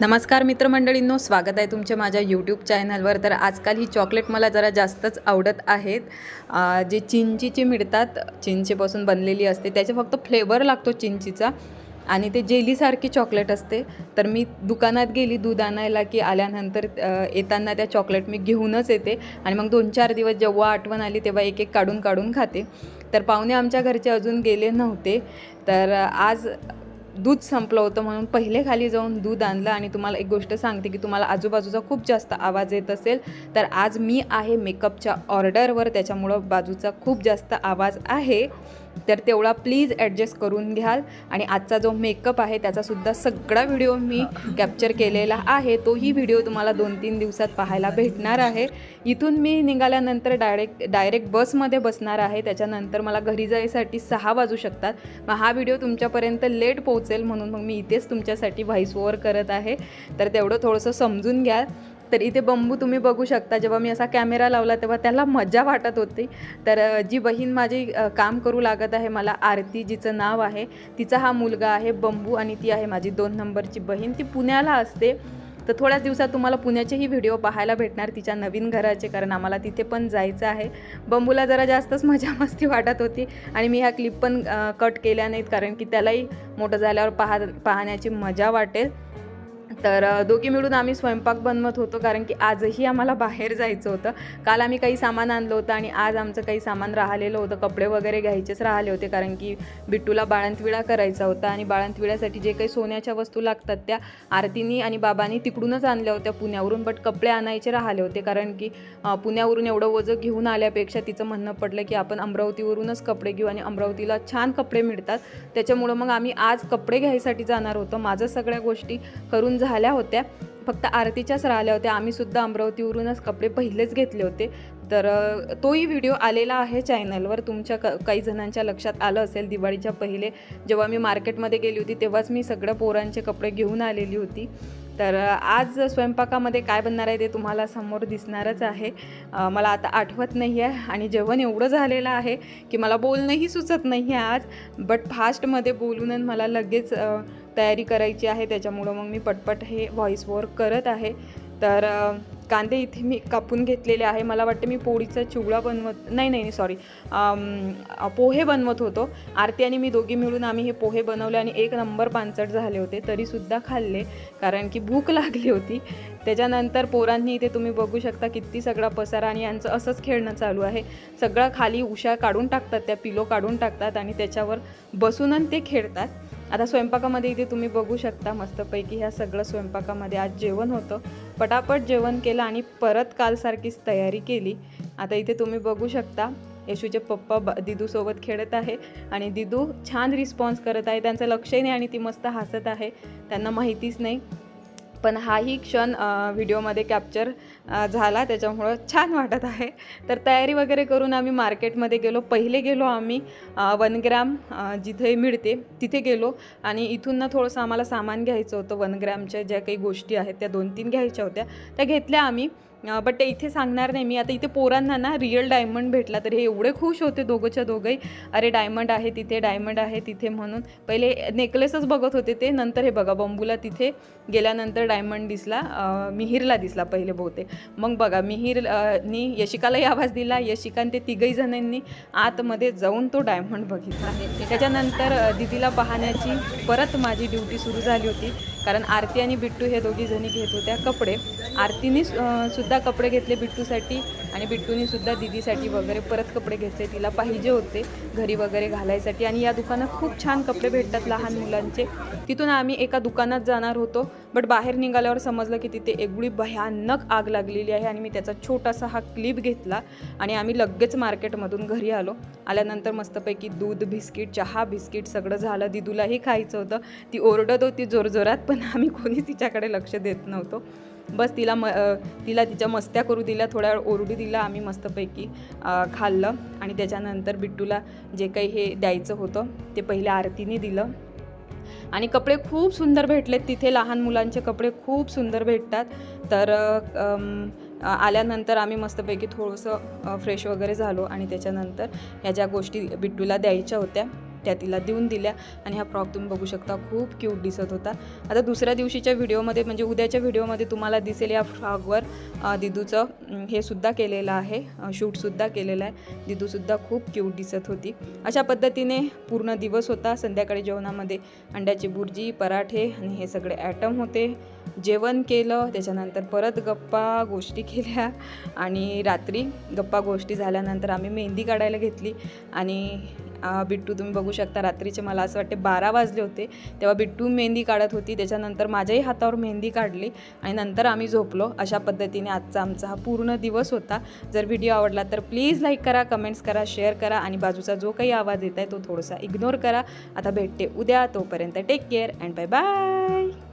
नमस्कार मित्रमंडळींनो स्वागत आहे तुमच्या माझ्या यूट्यूब चॅनलवर तर आजकाल ही चॉकलेट मला जरा जास्तच आवडत आहेत. जे चिंचीची मिळतात चिंचेपासून बनलेली असते त्याचे फक्त फ्लेवर लागतो चिंचीचा. आणि ते जेलीसारखी चॉकलेट असते. तर मी दुकानात गेली दूध आणायला की आल्यानंतर येताना त्या चॉकलेट मी घेऊनच येते. आणि मग दोन चार दिवस जेव्हा आठवण आली तेव्हा एक एक काढून काढून खाते. तर पाहुणे आमच्या घरचे अजून गेले नव्हते. तर आज दूध संपलं होतं म्हणून पहिले खाली जाऊन दूध आणलं आणि तुम्हाला एक गोष्ट सांगते की तुम्हाला आजूबाजूचा खूप जास्त आवाज येत असेल तर आज मी आहे मेकअपच्या ऑर्डरवर त्याच्यामुळं बाजूचा खूप जास्त आवाज आहे. तर तेवढा प्लीज ॲडजस्ट करून घ्याल. आणि आजचा जो मेकअप आहे त्याचासुद्धा सगळा व्हिडिओ मी कॅप्चर केलेला आहे. तोही व्हिडिओ तुम्हाला दोन तीन दिवसात पाहायला भेटणार आहे. इथून मी निघाल्यानंतर डायरेक्ट डायरेक्ट बसमध्ये बसणार आहे. त्याच्यानंतर मला घरी जायसाठी सहा वाजू शकतात. मग हा व्हिडिओ तुमच्यापर्यंत लेट पोहोचेल म्हणून मग मी इथेच तुमच्यासाठी व्हॉइस ओव्हर करत आहे. तर तेवढं थोडंसं समजून घ्या तर इथे बंबू तुम्ही बघू शकता जेव्हा मी असा कॅमेरा लावला तेव्हा त्याला मजा वाटत होती. तर जी बहीण माझी काम करू लागत आहे मला आरती जिचं नाव आहे तिचा हा मुलगा आहे बंबू आणि ती आहे माझी दोन नंबरची बहीण ती पुण्याला असते. तर थोड्याच दिवसात तुम्हाला पुण्याचेही व्हिडिओ पाहायला भेटणार तिच्या नवीन घराचे कारण आम्हाला तिथे पण जायचं आहे. बंबूला जरा जास्तच मजा मस्ती वाटत होती आणि मी ह्या क्लिप पण कट केल्या नाहीत कारण की त्यालाही मोठं झाल्यावर पाहा पाहण्याची मजा वाटेल. तर दोघी मिळून आम्ही स्वयंपाक बनवत होतो कारण की आजही आम्हाला बाहेर जायचं होतं. काल आम्ही काही सामान आणलं होतं आणि आज आमचं काही सामान राहिलेलं होतं. कपडे वगैरे घ्यायचेच राहिले होते कारण की बिट्टूला बाळंतविडा करायचा होता आणि बाळंतविड्यासाठी जे काही सोन्याच्या वस्तू लागतात त्या आरतीनी आणि बाबांनी तिकडूनच आणल्या होत्या पुण्यावरून. बट कपडे आणायचे राहिले होते कारण की पुण्यावरून एवढं वजं घेऊन आल्यापेक्षा तिचं म्हणणं पडलं की आपण अमरावतीवरूनच कपडे घेऊ आणि अमरावतीला छान कपडे मिळतात. त्याच्यामुळं मग आम्ही आज कपडे घ्यायसाठी जाणार होतो. माझं सगळ्या गोष्टी करून झाल्या होत्या. फक्त आरतीच्याच राहिल्या होत्या. आम्हीसुद्धा अमरावतीवरूनच कपडे पहिलेच घेतले होते. तर तोही व्हिडिओ आलेला आहे चॅनलवर. तुमच्या क काही जणांच्या लक्षात आलं असेल दिवाळीच्या पहिले. जेव्हा मी मार्केटमध्ये गेली होती तेव्हाच मी सगळं पोरांचे कपडे घेऊन आलेली होती. तर आज स्वयंपाकामध्ये काय बनणार आहे ते तुम्हाला समोर दिसणारच आहे. मला आता आठवत नाही आहे आणि जेवण एवढं झालेलं आहे की मला बोलणंही सुचत नाही आहे आज. बट फास्टमध्ये बोलूनच मला लगेच तयारी करायची आहे त्याच्यामुळं मग मी पटपट हे व्हॉइस वर्क करत आहे. तर कांदे इथे मी कापून घेतलेले आहे. मला वाटतं मी पोळीचा चिवडा बनवत नाही नाही सॉरी पोहे बनवत होतो. आरती आणि मी दोघी मिळून आम्ही हे पोहे बनवले आणि एक नंबर पानचट झाले होते तरीसुद्धा खाल्ले कारण की भूक लागली होती. त्याच्यानंतर पोरांनी इथे तुम्ही बघू शकता किती सगळा पसारा आणि यांचं असंच खेळणं चालू आहे. सगळं खाली उशा काढून टाकतात त्या पिलो काढून टाकतात आणि त्याच्यावर बसूनच ते खेळतात. आता स्वयंपाकामध्ये इथे तुम्ही बघू शकता मस्तपैकी ह्या सगळं स्वयंपाकामध्ये आज जेवण होतं. पटापट जेवण केलं आणि परत कालसारखीच तयारी केली. आता इथे तुम्ही बघू शकता येशूचे पप्पा ब दिदूसोबत खेळत आहे आणि दिदू छान रिस्पॉन्स करत आहे. त्यांचं लक्षही नाही आणि ती मस्त हसत आहे. त्यांना माहितीच नाही. पण हाही क्षण व्हिडिओमध्ये कॅप्चर झाला. त्याच्यामुळं छान वाटत आहे. तर तयारी वगैरे करून आम्ही मार्केटमध्ये गेलो. पहिले गेलो आम्ही वनग्राम जिथे मिळते तिथे गेलो. आणि इथून ना थोडंसं आम्हाला सामान घ्यायचं होतं वनग्रामच्या ज्या काही गोष्टी आहेत त्या दोन तीन घ्यायच्या होत्या. त्या घेतल्या आम्ही. बट इथे सांगणार नाही मी. आता इथे पोरांना ना रिअल डायमंड भेटला तर हे एवढे खुश होते दोघंच्या दोघंही. अरे डायमंड आहे तिथे डायमंड आहे तिथे म्हणून. पहिले नेकलेसच बघत होते ते नंतर हे बघा बंबूला तिथे गेल्यानंतर डायमंड दिसला. मिहिरला दिसला पहिले बहुतेक. मग बघा मिहिर नी यशिकालाही आवाज दिला. यशिकान ते तिघही जणांनी आतमध्ये जाऊन तो डायमंड बघितला. त्याच्यानंतर दिदीला पाहण्याची परत माझी ड्युटी सुरू झाली होती. कारण आरती आणि बिट्टू हे दोघी जणी घेत होत्या कपडे. आरतीने सुद्धा कपडे घेतले बिट्टूसाठी. आणि बिट्टूनीसुद्धा दिदीसाठी वगैरे परत कपडे घेतले तिला पाहिजे होते घरी वगैरे घालायसाठी. आणि या दुकानात खूप छान कपडे भेटतात लहान मुलांचे. तिथून आम्ही एका दुकानात जाणार होतो बट बाहेर निघाल्यावर समजलं की तिथे एवढी भयानक आग लागलेली आहे आणि मी त्याचा छोटासा हा क्लिप घेतला आणि आम्ही लगेच मार्केटमधून घरी आलो. आल्यानंतर मस्तपैकी दूध बिस्किट चहा बिस्किट सगळं झालं. दिदूलाही खायचं होतं. ती ओरडत होती जोरजोरात पण आम्ही कोणी तिच्याकडे लक्ष देत नव्हतो. बस तिला म तिला तिच्या मस्त्या करू दिल्या थोड्या वेळ ओरडू दिला आम्ही मस्तपैकी खाल्लं. आणि त्याच्यानंतर बिट्टूला जे काही हे द्यायचं होतं ते पहिले आरतीने दिलं. आणि कपडे खूप सुंदर भेटलेत तिथे लहान मुलांचे कपडे खूप सुंदर भेटतात. तर आल्यानंतर आम्ही मस्तपैकी थोडंसं फ्रेश वगैरे झालो. आणि त्याच्यानंतर ह्या ज्या गोष्टी बिट्टूला द्यायच्या होत्या त्या तिला देऊन दिल्या आणि हा फ्रॉक तुम्ही बघू शकता खूप क्यूट दिसत होता. आता दुसऱ्या दिवशीच्या व्हिडिओमध्ये म्हणजे उद्याच्या व्हिडिओमध्ये तुम्हाला दिसेल या फ्रॉकवर दिदूचं हे सुद्धा केलेलं आहे शूटसुद्धा केलेलं आहे. दिदूसुद्धा खूप क्यूट दिसत होती. अशा पद्धतीने पूर्ण दिवस होता संध्याकाळी जेवणामध्ये. अंड्याची बुर्जी पराठे आणि हे सगळे ॲटम होते. जेवण केलं त्याच्यानंतर परत गप्पा गोष्टी केल्या आणि रात्री गप्पा गोष्टी झाल्यानंतर आम्ही मेहंदी काढायला घेतली आणि बिट्टू तुम्ही बघू शकता रात्रीचे मला असं वाटते बारा वाजले होते. तेव्हा बिट्टू मेहंदी काढत होती त्याच्यानंतर माझ्याही हातावर मेहंदी काढली आणि नंतर आम्ही झोपलो. अशा पद्धतीने आजचा आमचा हा पूर्ण दिवस होता. जर व्हिडिओ आवडला तर प्लीज लाईक करा कमेंट्स करा शेअर करा आणि बाजूचा जो काही आवाज येत आहे तो थोडासा इग्नोर करा. आता भेटते उद्या तोपर्यंत take care and bye bye